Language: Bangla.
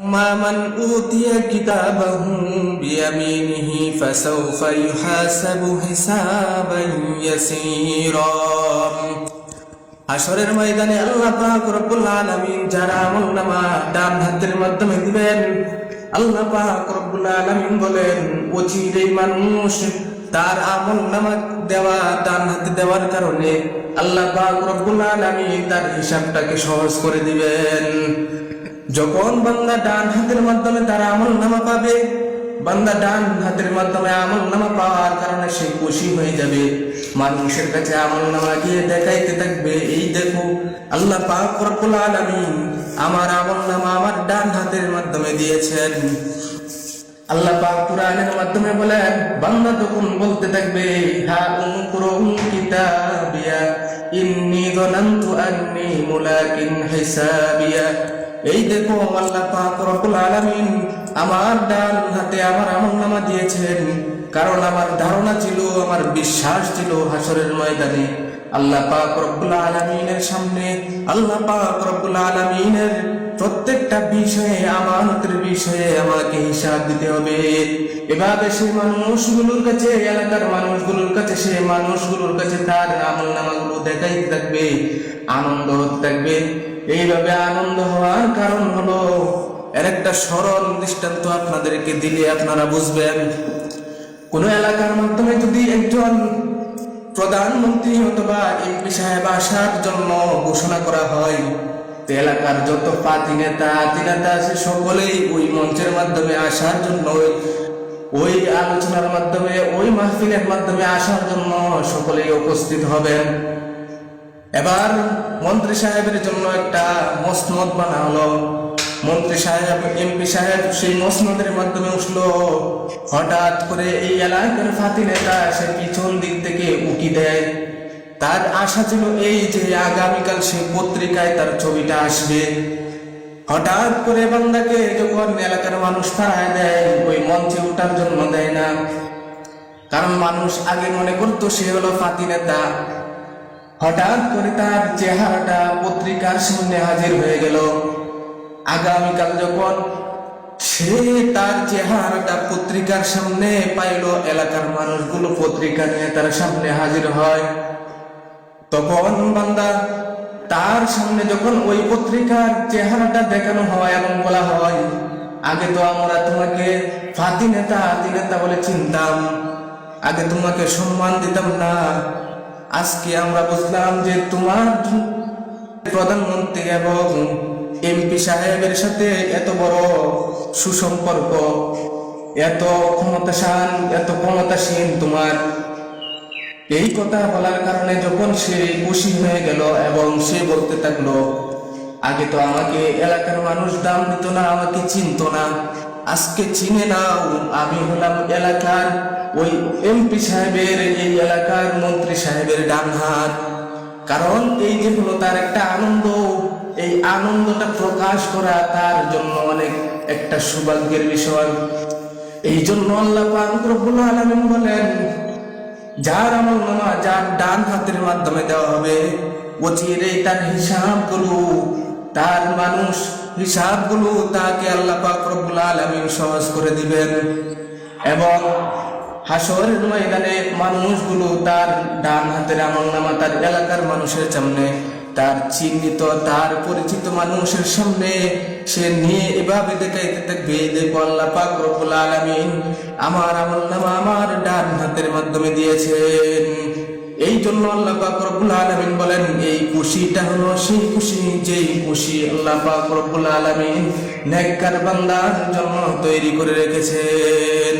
أما من أوتي كتابه بيمينه فسوف يحاسب حسابا يسيرا হাসরের ময়দানে আল্লাহ পাক রব্বুল আলামিন যারা আমল নামা ডান হাতের মাধ্যমে দিবেন আল্লাহ পাক রব্বুল আলামিন বলেন অচিরেই মানুষ তার আমল নামা দেওয়া ডান হাতে দেওয়ার কারণে আল্লাহ পাক রব্বুল আলামিন তার হিসাবটাকে সহজ করে দিবেন যখন বান্দা ডান হাতের মাধ্যমে তার আমল নামা পাবে, বান্দা ডান হাতের মাধ্যমে আমল নামা পাওয়ার কারণে সে খুশি হয়ে যাবে। মানুষের কাছে আমল নামা গিয়ে দেখাইতে থাকবে, এই দেখো, আল্লাহ পাক রব্বুল আমার আমল নামা আমার ডান হাতের মাধ্যমে দিয়েছেন। আল্লাহ পাক কুরআনের মাধ্যমে বলেন, বান্দা তখন বলতে থাকবে, হা উমকুরুম কিতাবিয়া, ইন্নী যানানতু আন্নী মুলাকিন হিসাবিয়া। এই দেখো আল্লাহ আলামিন আমার ডান হাতে আমার আমলনামা দিয়েছেন। কারণ আমার ধারণা ছিল, আমার বিশ্বাস ছিল হাসরের ময়দানে। আল্লাহ পাক রব্বুল আলামিনের সামনে, আল্লাহ পাক রব্বুল আলামিনের প্রত্যেকটা বিষয়ে, আমানতের বিষয়ে আমাকে হিসাব দিতে হবে। এভাবে সে মানুষগুলোর কাছে, এলাকার মানুষগুলোর কাছে, সে মানুষগুলোর কাছে তার আমল নামাগুলো দেখাইতে থাকবে, আনন্দ থাকবে। এইভাবে আনন্দ হওয়ার কারণ হলো এর একটা সরল দৃষ্টান্ত আপনাদেরকে দিলে আপনারা বুঝবেন। কোন এলাকার মাধ্যমে যদি একজন প্রধানমন্ত্রী অথবা এমপি সাহেব আসার জন্য ঘোষণা করা হয় এলাকার যত পাতি নেতা, আতি নেতা আছে, সকলেই ওই মঞ্চের মাধ্যমে আসার জন্য, ওই আলোচনার মাধ্যমে, ওই মাহফিলের মাধ্যমে আসার জন্য সকলেই উপস্থিত হবেন। এবার মন্ত্রী সাহেবের জন্য একটা মসনদ বানা হলো মন্ত্রী সাহেব, এমপি সাহেব সেই মসনদের মাধ্যমে উঠল। হঠাৎ করে এই এলাকার ফাতি নেতা, সে পিছন দিক থেকে উকি দেয়। তার আশা ছিল এই যে আগামীকাল সে পত্রিকায় তার ছবিটা আসবে। হঠাৎ করে বান্দাকে যখন এলাকার মানুষ তাড়ায় দেয়, ওই মঞ্চে ওঠার জন্য দেয় না। কারণ মানুষ আগে মনে করতো সে হলো ফাতি নেতা। হঠাৎ করে তার চেহারাটা পত্রিকার সামনে হাজির হয়ে গেল। আগামীকাল যখন সে তার চেহারাটা পত্রিকার সামনে পাইল, এলাকার মানুষগুলো পত্রিকা নিয়ে তার সামনে হাজির হয়। তখন বান্দা তার সামনে যখন ওই পত্রিকার চেহারাটা দেখানো হয় এবং বলা হয়, আগে তো আমরা তোমাকে ফাতি নেতা আতি নেতা বলে চিনতাম, আগে তোমাকে সম্মান দিতাম না আজকে আমরা বুঝলাম যে তোমার প্রধানমন্ত্রী এবং এমপি সাহেবের সাথে এত বড় সুসম্পর্ক, এত ক্ষমতাশান এত ক্ষমতাসীন তোমার। এই কথা বলার কারণে যখন সে খুশি হয়ে গেল এবং সে বলতে থাকল, আগে তো আমাকে এলাকার মানুষ দাম দিত না, আমাকে চিনতো না। আজকে চিনে নাও, আমি হলাম এলাকার ওই এমপি সাহেবের, এই এলাকার মন্ত্রী সাহেবের ডান হাত। কারণ এই যে হলো তার একটা আনন্দ, এই আনন্দটা প্রকাশ করা তার জন্য অনেক একটা সৌভাগ্যের বিষয়। এই জন্য আল্লাহ রব্বুল বলেন, যার আমল নামা যার ডান হাতের মাধ্যমে দেওয়া হবে অচিরে তার হিসাব হিসাবগুলো তার মানুষ হিসাবগুলো তাকে আল্লাহ পাক রব্বুল আলামিন সহজ করে দিবেন। এবং হাসরের ময়দানে মানুষগুলো তার ডান হাতের আমল নামা তার এলাকার মানুষের সামনে, তার চিহ্নিত, তার পরিচিত মানুষের সামনে সে নিয়ে এভাবে দেখাইতে থাকবে, দেখো আল্লাহ পাক রব্বুল আলামিন আমার আমল নামা আমার ডান হাতের মাধ্যমে দিয়েছেন। এই জন্য আল্লাহ পাক আলামিন বলেন, এই খুশিটা হলো সেই খুশি যেই খুশি আল্লাহ পাক রব্বুল আলামিন নেককার বান্দার জন্য তৈরি করে রেখেছেন।